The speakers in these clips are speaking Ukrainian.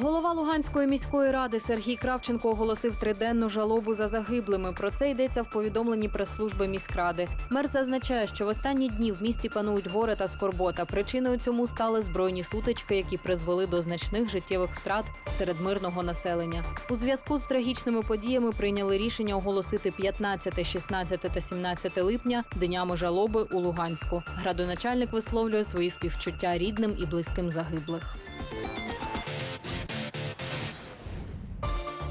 Голова Луганської міської ради Сергій Кравченко оголосив триденну жалобу за загиблими. Про це йдеться в повідомленні прес-служби міськради. Мер зазначає, що в останні дні в місті панують горе та скорбота. Причиною цьому стали збройні сутички, які призвели до значних життєвих втрат серед мирного населення. У зв'язку з трагічними подіями прийняли рішення оголосити 15, 16 та 17 липня днями жалоби у Луганську. Градоначальник висловлює свої співчуття рідним і близьким загиблих.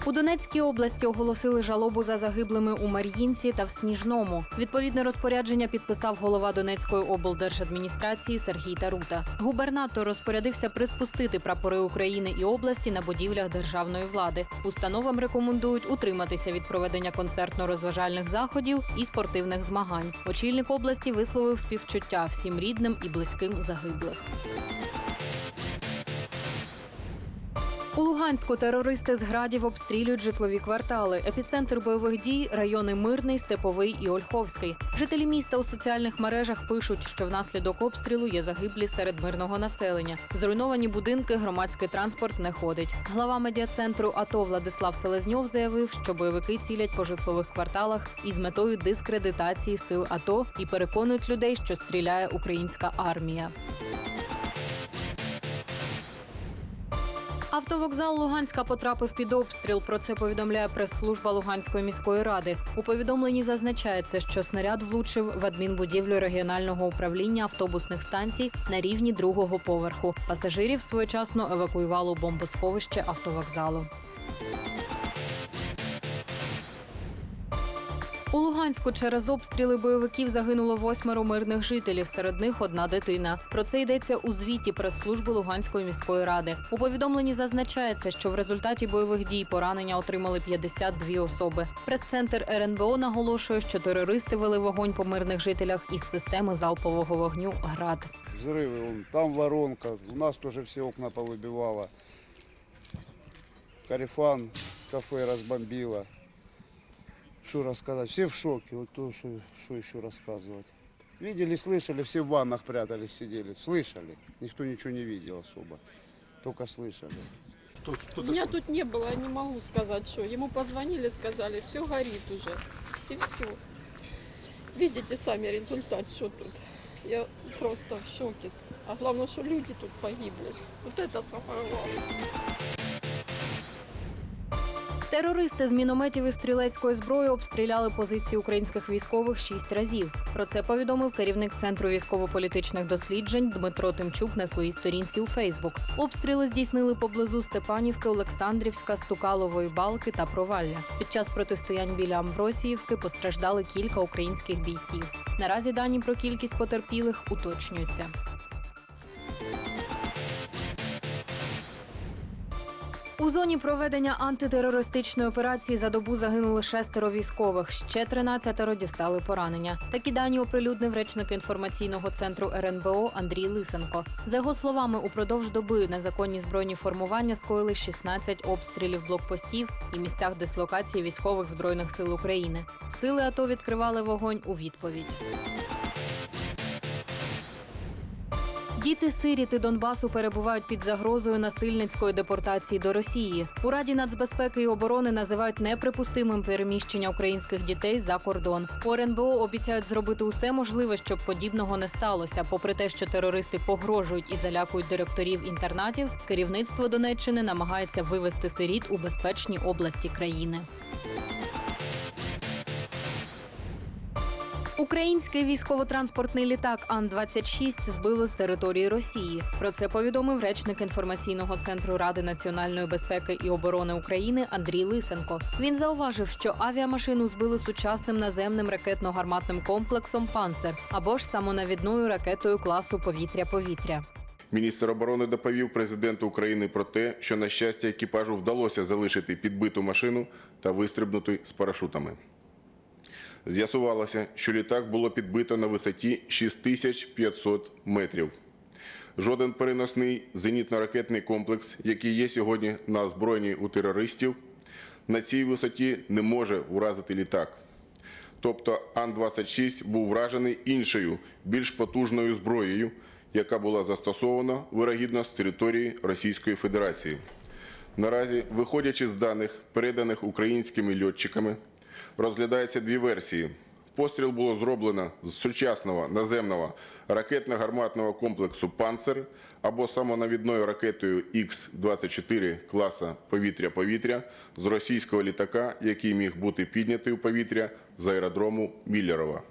У Донецькій області оголосили жалобу за загиблими у Мар'їнці та в Сніжному. Відповідне розпорядження підписав голова Донецької облдержадміністрації Сергій Тарута. Губернатор розпорядився приспустити прапори України і області на будівлях державної влади. Установам рекомендують утриматися від проведення концертно-розважальних заходів і спортивних змагань. Очільник області висловив співчуття всім рідним і близьким загиблих. У Луганську терористи з градів обстрілюють житлові квартали. Епіцентр бойових дій райони Мирний, Степовий і Ольховський. Жителі міста у соціальних мережах пишуть, що внаслідок обстрілу є загиблі серед мирного населення. Зруйновані будинки, громадський транспорт не ходить. Глава медіа-центру АТО Владислав Селезньов заявив, що бойовики цілять по житлових кварталах із метою дискредитації сил АТО і переконують людей, що стріляє українська армія. Автовокзал Луганська потрапив під обстріл. Про це повідомляє прес-служба Луганської міської ради. У повідомленні зазначається, що снаряд влучив в адмінбудівлю регіонального управління автобусних станцій на рівні другого поверху. Пасажирів своєчасно евакуювало бомбосховище автовокзалу. У Луганську через обстріли бойовиків загинуло восьмеро мирних жителів. Серед них одна дитина. Про це йдеться у звіті прес-служби Луганської міської ради. У повідомленні зазначається, що в результаті бойових дій поранення отримали 52 особи. Прес-центр РНБО наголошує, що терористи вели вогонь по мирних жителях із системи залпового вогню ГРАД. Взрывы, вон, там воронка, у нас тоже все окна повыбивало. Карифан, кафе разбомбило. Что рассказать? Все в шоке. Вот то, что, что еще рассказывать. Видели, слышали, все в ваннах прятались, сидели. Слышали. Никто ничего не видел особо. Только слышали. Меня тут не было, я не могу сказать, что. Ему позвонили, сказали, все горит уже. И все. Видите сами результат, что тут. Я просто в шоке. А главное, что люди тут погибли. Вот это самое главное. Терористи з мінометів і стрілецької зброї обстріляли позиції українських військових шість разів. Про це повідомив керівник центру військово-політичних досліджень Дмитро Тимчук на своїй сторінці у Фейсбук. Обстріли здійснили поблизу Степанівки, Олександрівська, Стукалової балки та Провалля. Під час протистоянь біля Амвросіївки постраждали кілька українських бійців. Наразі дані про кількість потерпілих уточнюються. У зоні проведення антитерористичної операції за добу загинули шестеро військових. Ще 13 дістали поранення. Такі дані оприлюднив речник інформаційного центру РНБО Андрій Лисенко. За його словами, упродовж доби незаконні збройні формування скоїли 16 обстрілів блокпостів і місцях дислокації військових збройних сил України. Сили АТО відкривали вогонь у відповідь. Діти сиріти Донбасу перебувають під загрозою насильницької депортації до Росії. У Раді нацбезпеки і оборони називають неприпустимим переміщення українських дітей за кордон. У РНБО обіцяють зробити усе можливе, щоб подібного не сталося. Попри те, що терористи погрожують і залякують директорів інтернатів, керівництво Донеччини намагається вивести сиріт у безпечні області країни. Український військово-транспортний літак Ан-26 збили з території Росії. Про це повідомив речник інформаційного центру Ради національної безпеки і оборони України Андрій Лисенко. Він зауважив, що авіамашину збили сучасним наземним ракетно-гарматним комплексом Панцер або ж самонавідною ракетою класу повітря-повітря. Міністр оборони доповів президенту України про те, що на щастя екіпажу вдалося залишити підбиту машину та вистрибнути з парашутами. З'ясувалося, що літак було підбито на висоті 6500 метрів. Жоден переносний зенітно-ракетний комплекс, який є сьогодні на озброєнні у терористів, на цій висоті не може уразити літак. Тобто Ан-26 був вражений іншою, більш потужною зброєю, яка була застосована вирогідно з території Російської Федерації. Наразі, виходячи з даних, переданих українськими льотчиками, розглядаються дві версії. Постріл було зроблено з сучасного наземного ракетно-гарматного комплексу «Панцер» або самонавідною ракетою Х-24 класа повітря-повітря з російського літака, який міг бути піднятий у повітря з аеродрому Міллерова.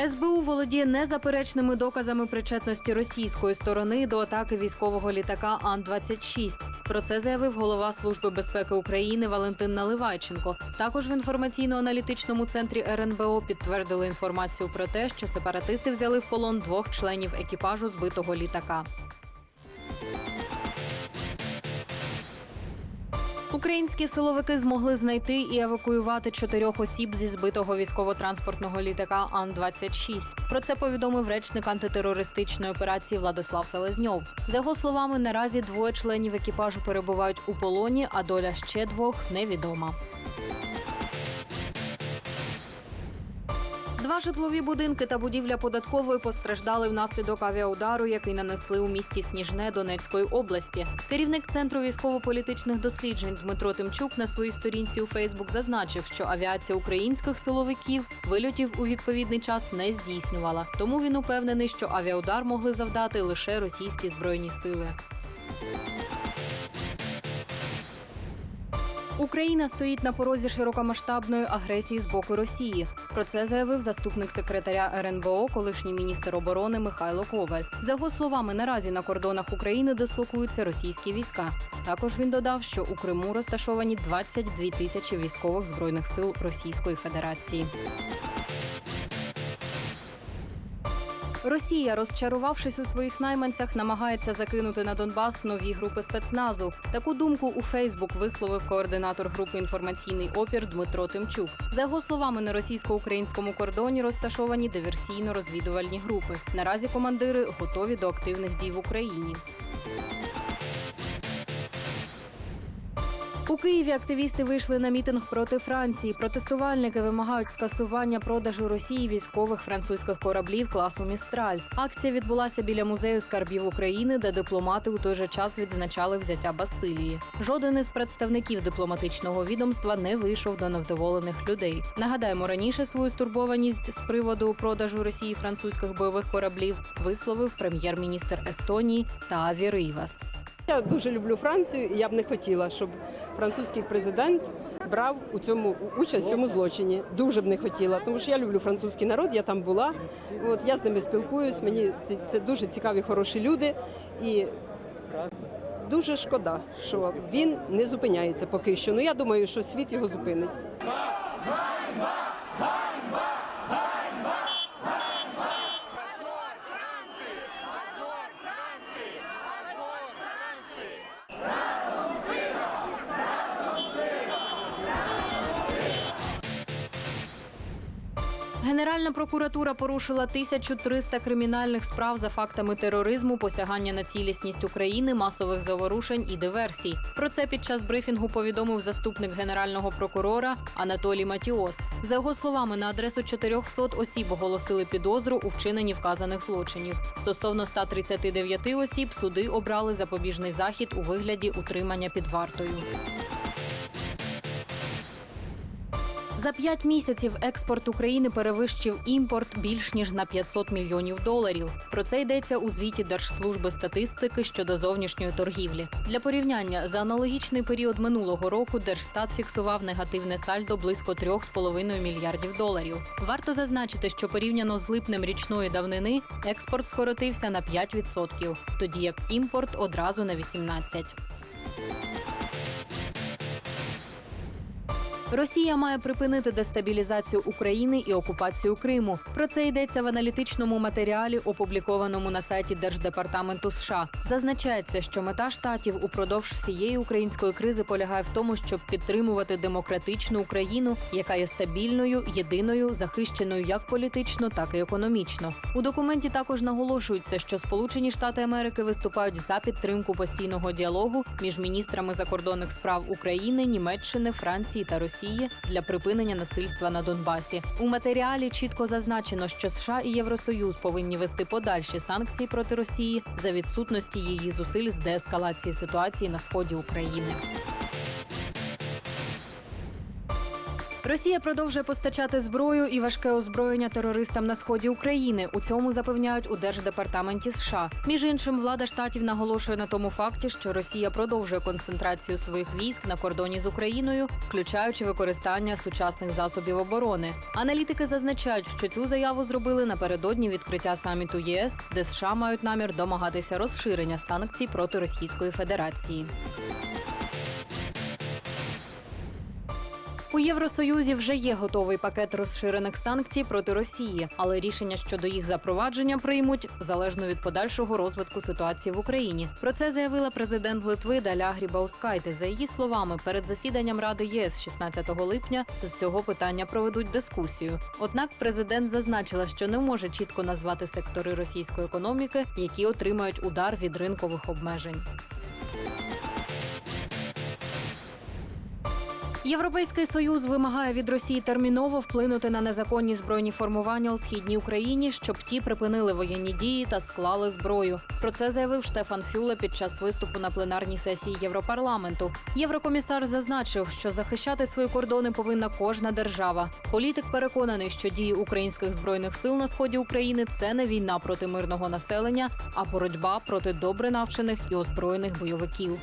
СБУ володіє незаперечними доказами причетності російської сторони до атаки військового літака Ан-26. Про це заявив голова Служби безпеки України Валентин Наливайченко. Також в інформаційно-аналітичному центрі РНБО підтвердили інформацію про те, що сепаратисти взяли в полон двох членів екіпажу збитого літака. Українські силовики змогли знайти і евакуювати чотирьох осіб зі збитого військово-транспортного літака Ан-26. Про це повідомив речник антитерористичної операції Владислав Селезньов. За його словами, наразі двоє членів екіпажу перебувають у полоні, а доля ще двох невідома. Два житлові будинки та будівля податкової постраждали внаслідок авіаудару, який нанесли у місті Сніжне Донецької області. Керівник центру військово-політичних досліджень Дмитро Тимчук на своїй сторінці у Фейсбук зазначив, що авіація українських силовиків вильотів у відповідний час не здійснювала. Тому він упевнений, що авіаудар могли завдати лише російські збройні сили. Україна стоїть на порозі широкомасштабної агресії з боку Росії. Про це заявив заступник секретаря РНБО, колишній міністр оборони Михайло Коваль. За його словами, наразі на кордонах України дислокуються російські війська. Також він додав, що у Криму розташовані 22 тисячі військових збройних сил Російської Федерації. Росія, розчарувавшись у своїх найманцях, намагається закинути на Донбас нові групи спецназу. Таку думку у Фейсбук висловив координатор групи інформаційний опір Дмитро Тимчук. За його словами, на російсько-українському кордоні розташовані диверсійно-розвідувальні групи. Наразі командири готові до активних дій в Україні. У Києві активісти вийшли на мітинг проти Франції. Протестувальники вимагають скасування продажу Росії військових французьких кораблів класу Містраль. Акція відбулася біля музею скарбів України, де дипломати у той же час відзначали взяття Бастилії. Жоден із представників дипломатичного відомства не вийшов до невдоволених людей. Нагадаємо, раніше свою стурбованість з приводу продажу Росії французьких бойових кораблів висловив прем'єр-міністр Естонії Тааві Ривас. Я дуже люблю Францію, і я б не хотіла, щоб французький президент брав у цьому участь в цьому злочині. Дуже б не хотіла, тому що я люблю французький народ, я там була. От я з ними спілкуюсь. Мені це, це дуже цікаві, хороші люди. І дуже шкода, що він не зупиняється поки що. Ну я думаю, що світ його зупинить. Генеральна прокуратура порушила 1300 кримінальних справ за фактами тероризму, посягання на цілісність України, масових заворушень і диверсій. Про це під час брифінгу повідомив заступник генерального прокурора Анатолій Матіос. За його словами, на адресу 400 осіб оголосили підозру у вчиненні вказаних злочинів. Стосовно 139 осіб суди обрали запобіжний захід у вигляді утримання під вартою. За п'ять місяців експорт України перевищив імпорт більш ніж на 500 мільйонів доларів. Про це йдеться у звіті Держслужби статистики щодо зовнішньої торгівлі. Для порівняння за аналогічний період минулого року Держстат фіксував негативне сальдо близько 3,5 мільярдів доларів. Варто зазначити, що порівняно з липнем річної давнини експорт скоротився на 5%, тоді як імпорт одразу на 18%. Росія має припинити дестабілізацію України і окупацію Криму. Про це йдеться в аналітичному матеріалі, опублікованому на сайті Держдепартаменту США. Зазначається, що мета штатів упродовж всієї української кризи полягає в тому, щоб підтримувати демократичну Україну, яка є стабільною, єдиною, захищеною як політично, так і економічно. У документі також наголошується, що Сполучені Штати Америки виступають за підтримку постійного діалогу між міністрами закордонних справ України, Німеччини, Франції та Росії Росії для припинення насильства на Донбасі. У матеріалі чітко зазначено, що США і Євросоюз повинні вести подальші санкції проти Росії за відсутності її зусиль з деескалації ситуації на сході України. Росія продовжує постачати зброю і важке озброєння терористам на сході України. У цьому запевняють у держдепартаменті США. Між іншим, влада штатів наголошує на тому факті, що Росія продовжує концентрацію своїх військ на кордоні з Україною, включаючи використання сучасних засобів оборони. Аналітики зазначають, що цю заяву зробили напередодні відкриття саміту ЄС, де США мають намір домагатися розширення санкцій проти Російської Федерації. У Євросоюзі вже є готовий пакет розширених санкцій проти Росії, але рішення щодо їх запровадження приймуть залежно від подальшого розвитку ситуації в Україні. Про це заявила президент Литви Даля Грібаускайте. За її словами, перед засіданням Ради ЄС 16 липня з цього питання проведуть дискусію. Однак президент зазначила, що не може чітко назвати сектори російської економіки, які отримають удар від ринкових обмежень. Європейський союз вимагає від Росії терміново вплинути на незаконні збройні формування у східній Україні, щоб ті припинили воєнні дії та склали зброю. Про це заявив Штефан Фюле під час виступу на пленарній сесії Європарламенту. Єврокомісар зазначив, що захищати свої кордони повинна кожна держава. Політик переконаний, що дії українських збройних сил на сході України це не війна проти мирного населення, а боротьба проти добре навчених і озброєних бойовиків.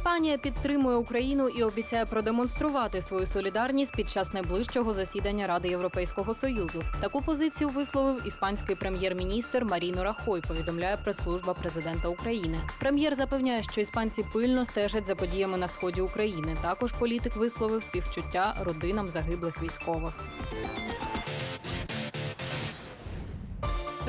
Іспанія підтримує Україну і обіцяє продемонструвати свою солідарність під час найближчого засідання Ради Європейського союзу. Таку позицію висловив іспанський прем'єр-міністр Маріно Рахой. Повідомляє прес-служба президента України. Прем'єр запевняє, що іспанці пильно стежать за подіями на сході України. Також політик висловив співчуття родинам загиблих військових.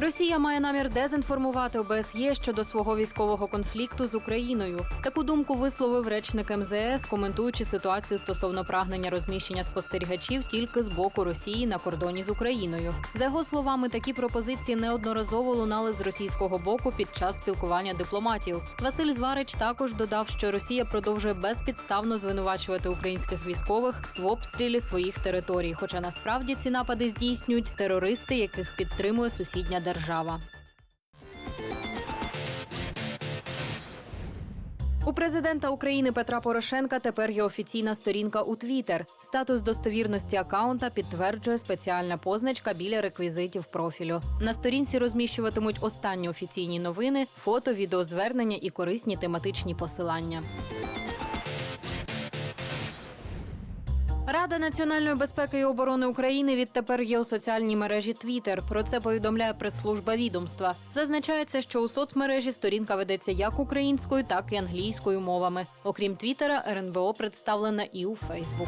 Росія має намір дезінформувати ОБСЄ щодо свого військового конфлікту з Україною. Таку думку висловив речник МЗС, коментуючи ситуацію стосовно прагнення розміщення спостерігачів тільки з боку Росії на кордоні з Україною. За його словами, такі пропозиції неодноразово лунали з російського боку під час спілкування дипломатів. Василь Зварич також додав, що Росія продовжує безпідставно звинувачувати українських військових в обстрілі своїх територій. Хоча насправді ці напади здійснюють терористи, яких підтримує сусідня держава. У президента України Петра Порошенка тепер є офіційна сторінка у Твіттер. Статус достовірності акаунта підтверджує спеціальна позначка біля реквізитів профілю. На сторінці розміщуватимуть останні офіційні новини, фото, відеозвернення і корисні тематичні посилання. Рада національної безпеки і оборони України відтепер є у соціальній мережі Твіттер. Про це повідомляє прес-служба відомства. Зазначається, що у соцмережі сторінка ведеться як українською, так і англійською мовами. Окрім Твіттера, РНБО представлена і у Фейсбук.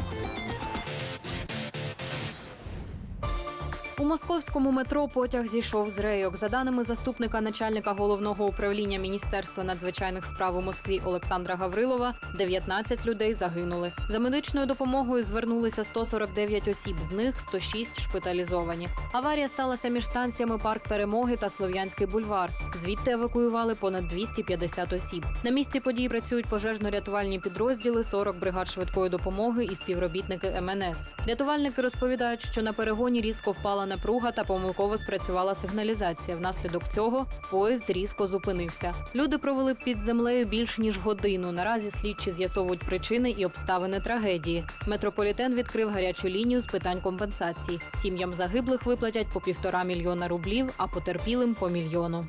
У московському метро потяг зійшов з рейок. За даними заступника начальника головного управління Міністерства надзвичайних справ у Москві Олександра Гаврилова, 19 людей загинули. За медичною допомогою звернулися 149 осіб, з них 106 шпиталізовані. Аварія сталася між станціями Парк Перемоги та Слов'янський бульвар. Звідти евакуювали понад 250 осіб. На місці подій працюють пожежно-рятувальні підрозділи, 40 бригад швидкої допомоги і співробітники МНС. Рятувальники розповідають, що на перегоні різко впала напруга та помилково спрацювала сигналізація. Внаслідок цього поїзд різко зупинився. Люди провели під землею більш ніж годину. Наразі слідчі з'ясовують причини і обставини трагедії. Метрополітен відкрив гарячу лінію з питань компенсації. Сім'ям загиблих виплатять по півтора мільйона рублів, а потерпілим по мільйону.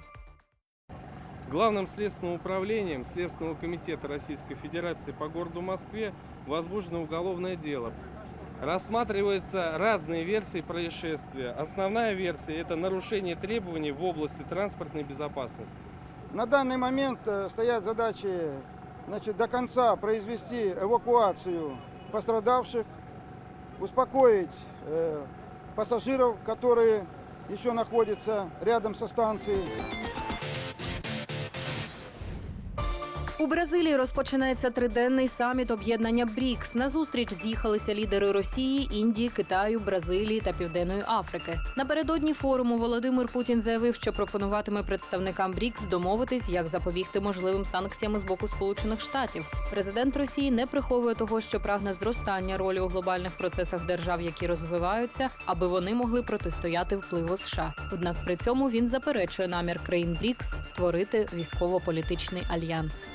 Главным следственным управлением Следственного комитета Российской Федерации по городу Москве возбуждено уголовное дело. Рассматриваются разные версии происшествия. Основная версия – это нарушение требований в области транспортной безопасности. На данный момент э, стоят задачи значит, до конца произвести эвакуацию пострадавших, успокоить э, пассажиров, которые еще находятся рядом со станцией. У Бразилії розпочинається триденний саміт об'єднання БРІКС. На зустріч з'їхалися лідери Росії, Індії, Китаю, Бразилії та Південної Африки. Напередодні форуму Володимир Путін заявив, що пропонуватиме представникам БРІКС домовитись, як запобігти можливим санкціям з боку Сполучених Штатів. Президент Росії не приховує того, що прагне зростання ролі у глобальних процесах держав, які розвиваються, аби вони могли протистояти впливу США. Однак при цьому він заперечує намір країн БРІКС створити військово-політичний альянс.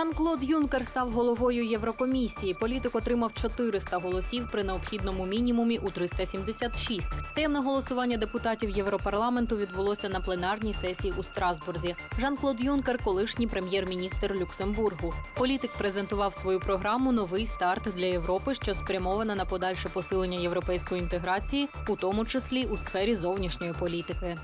Жан-Клод Юнкер став головою Єврокомісії. Політик отримав 400 голосів при необхідному мінімумі у 376. Таємне голосування депутатів Європарламенту відбулося на пленарній сесії у Страсбурзі. Жан-Клод Юнкер, колишній прем'єр-міністр Люксембургу. Політик презентував свою програму Новий старт для Європи, що спрямована на подальше посилення європейської інтеграції, у тому числі у сфері зовнішньої політики.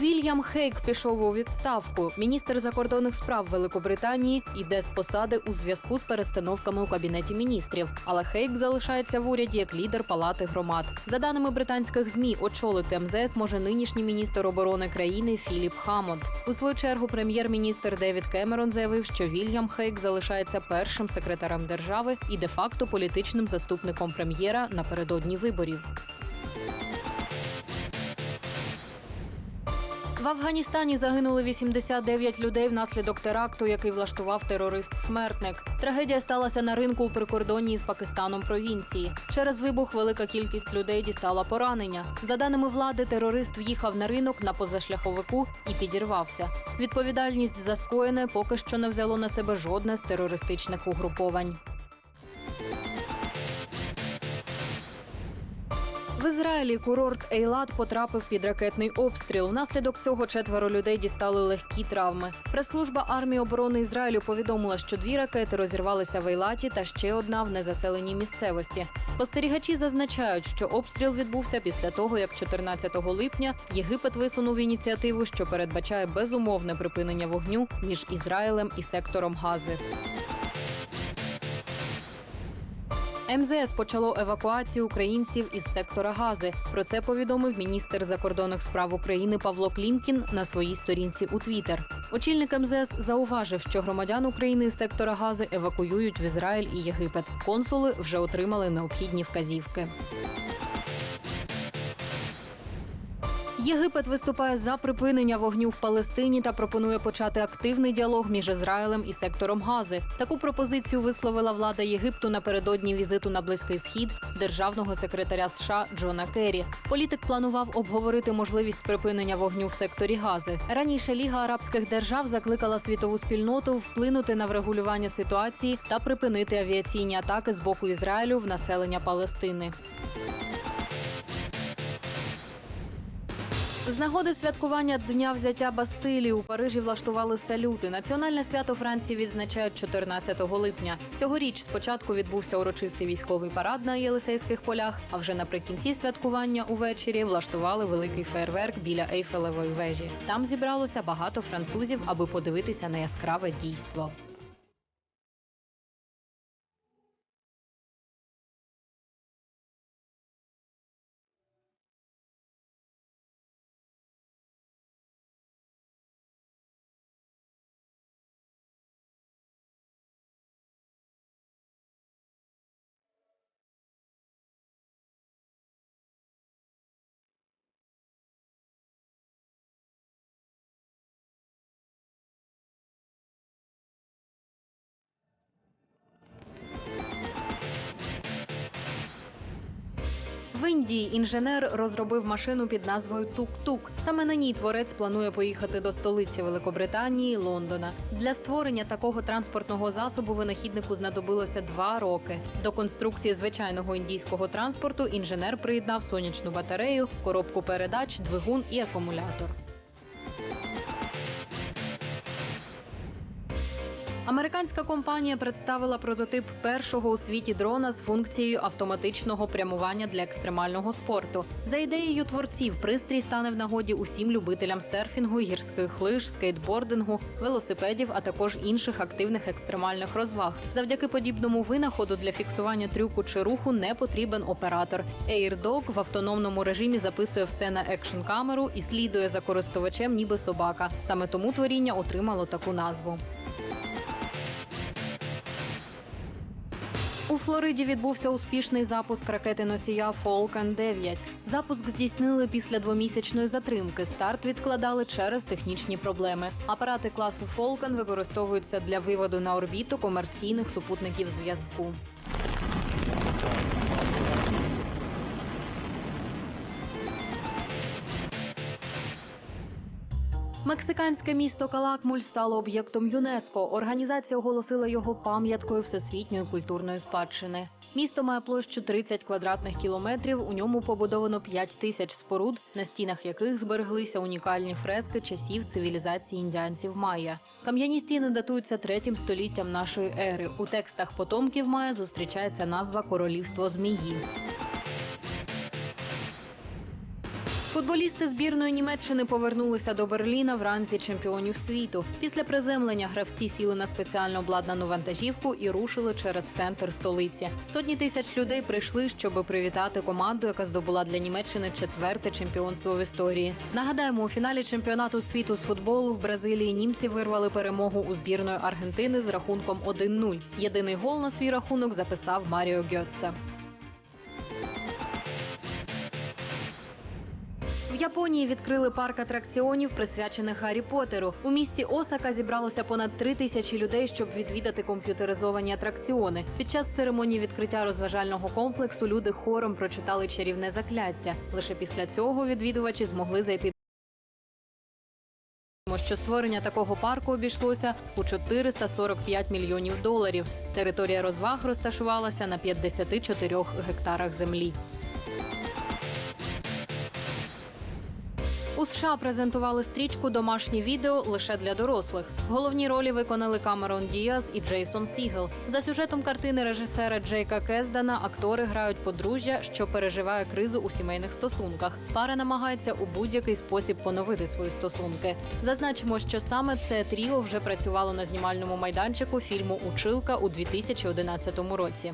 Вільям Хейк пішов у відставку. Міністр закордонних справ Великобританії йде з посади у зв'язку з перестановками у кабінеті міністрів. Але Хейк залишається в уряді як лідер палати громад. За даними британських змі, очолити МЗС може нинішній міністр оборони країни Філіп Хамонд. У свою чергу прем'єр-міністр Девід Кемерон заявив, що Вільям Хейк залишається першим секретарем держави і де-факто політичним заступником прем'єра напередодні виборів. В Афганістані загинули 89 людей внаслідок теракту, який влаштував терорист-смертник. Трагедія сталася на ринку у прикордонній з Пакистаном провінції. Через вибух велика кількість людей дістала поранення. За даними влади, терорист в'їхав на ринок на позашляховику і підірвався. Відповідальність за скоєне поки що не взяло на себе жодне з терористичних угруповань. В Ізраїлі курорт Ейлат потрапив під ракетний обстріл. Внаслідок цього четверо людей дістали легкі травми. Прес-служба армії оборони Ізраїлю повідомила, що дві ракети розірвалися в Ейлаті та ще одна в незаселеній місцевості. Спостерігачі зазначають, що обстріл відбувся після того, як 14 липня Єгипет висунув ініціативу, що передбачає безумовне припинення вогню між Ізраїлем і сектором Гази. МЗС почало евакуацію українців із сектора Гази. Про це повідомив міністр закордонних справ України Павло Клімкін на своїй сторінці у Твіттер. Очільник МЗС зауважив, що громадян України з сектора Гази евакуюють в Ізраїль і Єгипет. Консули вже отримали необхідні вказівки. Єгипет виступає за припинення вогню в Палестині та пропонує почати активний діалог між Ізраїлем і сектором Гази. Таку пропозицію висловила влада Єгипту напередодні візиту на близький схід державного секретаря США Джона Керрі. Політик планував обговорити можливість припинення вогню в секторі Гази. Раніше Ліга арабських держав закликала світову спільноту вплинути на врегулювання ситуації та припинити авіаційні атаки з боку Ізраїлю в населення Палестини. З нагоди святкування дня взяття Бастилії у Парижі влаштували салюти. Національне свято Франції відзначають 14 липня. Цьогоріч спочатку відбувся урочистий військовий парад на Єлисейських полях. А вже наприкінці святкування увечері влаштували великий фейерверк біля Ейфелевої вежі. Там зібралося багато французів, аби подивитися на яскраве дійство. В Індії інженер розробив машину під назвою Тук-Тук. Саме на ній творець планує поїхати до столиці Великобританії Лондона. Для створення такого транспортного засобу винахіднику знадобилося два роки. До конструкції звичайного індійського транспорту інженер приєднав сонячну батарею, коробку передач, двигун і акумулятор. Американська компанія представила прототип першого у світі дрона з функцією автоматичного прямування для екстремального спорту. За ідеєю творців, пристрій стане в нагоді усім любителям серфінгу, гірських лиж, скейтбордингу, велосипедів, а також інших активних екстремальних розваг. Завдяки подібному винаходу для фіксування трюку чи руху не потрібен оператор. AirDog в автономному режимі записує все на екшн камеру і слідує за користувачем, ніби собака. Саме тому творіння отримало таку назву. У Флориді відбувся успішний запуск ракети носія Falcon 9. Запуск здійснили після двомісячної затримки. Старт відкладали через технічні проблеми. Апарати класу Falcon використовуються для виводу на орбіту комерційних супутників зв'язку. Мексиканське місто Калакмуль стало об'єктом ЮНЕСКО. Організація оголосила його пам'яткою всесвітньої культурної спадщини. Місто має площу 30 квадратних кілометрів. У ньому побудовано 5 тисяч споруд, на стінах яких збереглися унікальні фрески часів цивілізації індіанців Майя. Кам'яні стіни датуються третім століттям нашої ери. У текстах потомків Майя зустрічається назва Королівство змії. Футболісти збірної Німеччини повернулися до Берліна в ранзі чемпіонів світу. Після приземлення гравці сіли на спеціально обладнану вантажівку і рушили через центр столиці. Сотні тисяч людей прийшли, щоб привітати команду, яка здобула для Німеччини четверте чемпіонство в історії. Нагадаємо, у фіналі чемпіонату світу з футболу в Бразилії німці вирвали перемогу у збірної Аргентини з рахунком 1-0. Єдиний гол на свій рахунок записав Маріо Гьотце. Японії відкрили парк атракціонів, присвячених Гаррі Поттеру. У місті Осака зібралося понад три тисячі людей, щоб відвідати комп'ютеризовані атракціони. Під час церемонії відкриття розважального комплексу люди хором прочитали чарівне закляття. Лише після цього відвідувачі змогли зайти. Що створення такого парку обійшлося у 445 мільйонів доларів. Територія розваг розташувалася на 54 гектарах землі. У США презентували стрічку Домашнє відео лише для дорослих. Головні ролі виконали Камерон Діаз і Джейсон Сігел. За сюжетом картини режисера Джейка Кездана актори грають подружжя, що переживає кризу у сімейних стосунках. Пара намагається у будь-який спосіб поновити свої стосунки. Зазначимо, що саме це тріо вже працювало на знімальному майданчику фільму Училка у 2011 році.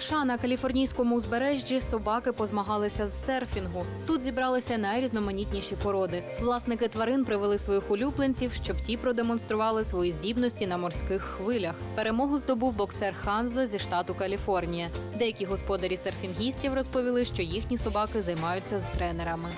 США на каліфорнійському узбережжі собаки позмагалися з серфінгу. Тут зібралися найрізноманітніші породи. Власники тварин привели своїх улюбленців, щоб ті продемонстрували свої здібності на морських хвилях. Перемогу здобув боксер Ханзо зі штату Каліфорнія. Деякі господарі серфінгістів розповіли, що їхні собаки займаються з тренерами.